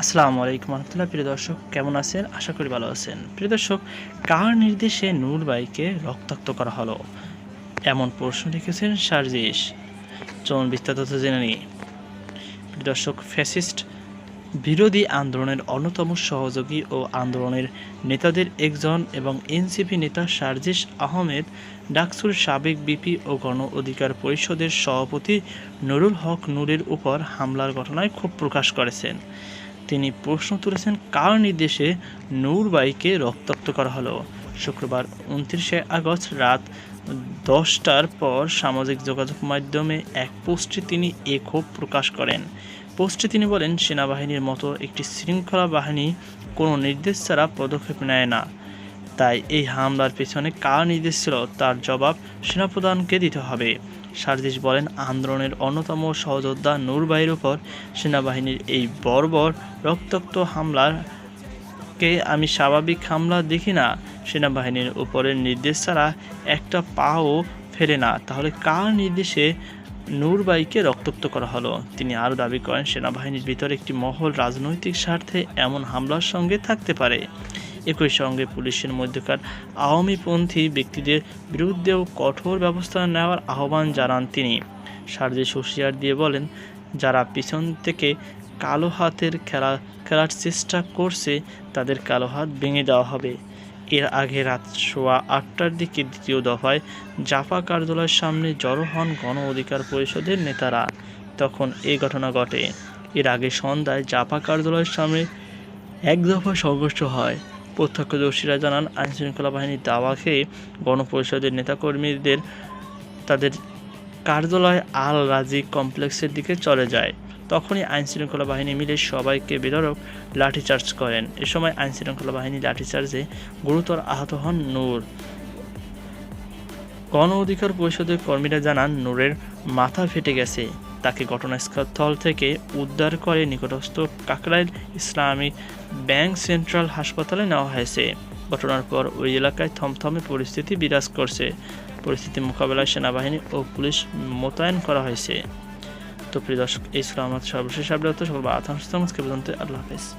আসসালামু আলাইকুম রহমতুল্লাহ, প্রিয় দর্শক, কেমন আছেন? আশা করি ভালো আছেন। প্রিয় দর্শক, কার নির্দেশে নূরবাইকে রক্তাক্ত করা হলো? এমন প্রশ্ন লিখেছেন সার্জিস। চলুন বিস্তারিত জেনে নিই। প্রিয় দর্শক, ফ্যাসিস্ট বিরোধী আন্দোলনের অন্যতম সহযোগী ও আন্দোলনের নেতাদের একজন এবং এনসিপি নেতা সার্জিস আহমেদ, ডাকসুর সাবেক বিপি ও গণ অধিকার পরিষদের সভাপতি নুরুল হক নূরের উপর হামলার ঘটনায় ক্ষোভ প্রকাশ করেছেন। তিনি প্রশ্ন তুলেছেন, কার নির্দেশে নূরবাইকে রক্তাক্ত করা হলো? শুক্রবার উনত্রিশে আগস্ট রাত দশটার পর সামাজিক যোগাযোগ মাধ্যমে এক পোস্টে তিনি এ ক্ষোভ প্রকাশ করেন। পোস্টে তিনি বলেন, সেনাবাহিনীর মতো একটি শৃঙ্খলা বাহিনী কোনো নির্দেশ ছাড়া পদক্ষেপ নেয় না। তাই এই হামলার পেছনে কার নির্দেশ ছিল, তার জবাব সেনাপ্রধানকে দিতে হবে। সারজিস বলেন, আন্দোলনের অন্যতম সহযোদ্ধা নূরবাইয়ের উপর সেনাবাহিনীর এই বর্বর রক্তাক্ত হামলাকে আমি স্বাভাবিক হামলা দেখি না। সেনাবাহিনীর উপরের নির্দেশ ছাড়া একটা পাও ফেলে না। তাহলে কার নির্দেশে নূরবাইকে রক্তাক্ত করা হলো? তিনি আরও দাবি করেন, সেনাবাহিনীর ভিতরে একটি মহল রাজনৈতিক স্বার্থে এমন হামলার সঙ্গে থাকতে পারে। একই সঙ্গে পুলিশের মধ্যকার আওয়ামীপন্থী ব্যক্তিদের বিরুদ্ধেও কঠোর ব্যবস্থা নেওয়ার আহ্বান জানান তিনি। সার্জিস হুঁশিয়ার দিয়ে বলেন, যারা পিছন থেকে কালো হাতের খেলা, খেলার চেষ্টা করছে, তাদের কালো হাত ভেঙে দেওয়া হবে। এর আগে রাত সোয়া আটটার দিকে দ্বিতীয় দফায় জাপা কার্যালয়ের সামনে জড়ো হন গণ অধিকার পরিষদের নেতারা। তখন এই ঘটনা ঘটে। এর আগে সন্ধ্যায় জাপা কার্যালয়ের সামনে এক দফা সংঘর্ষ হয়। প্রত্যক্ষদর্শীরা জানান, আইনশৃঙ্খলা বাহিনীর দাওয়া খেয়ে গণপরিষদের নেতাকর্মীদের তাদের কার্যালয় আল রাজি কমপ্লেক্সের দিকে চলে যায়। তখনই আইনশৃঙ্খলা বাহিনী মিলে সবাইকে বেধরক লাঠিচার্জ করেন। এ সময় আইনশৃঙ্খলা বাহিনী লাঠিচার্জে গুরুতর আহত হন নূর। গণ অধিকার পরিষদের কর্মীরা জানান, নূরের মাথা ফেটে গেছে। তাকে ঘটনাস্থল থেকে উদ্ধার করে নিকটস্থ কাকরাইল ইসলামী ব্যাংক সেন্ট্রাল হাসপাতালে নেওয়া হয়েছে। ঘটনার পর ওই এলাকায় থমথমে পরিস্থিতি বিরাজ করছে। পরিস্থিতি মোকাবেলায় সেনাবাহিনী ও পুলিশ মোতায়েন করা হয়েছে। তো প্রিয় দর্শক, এই ছিল আমার সর্বশেষ আপডেট। সকল বা পর্যন্ত, আল্লাহ হাফেজ।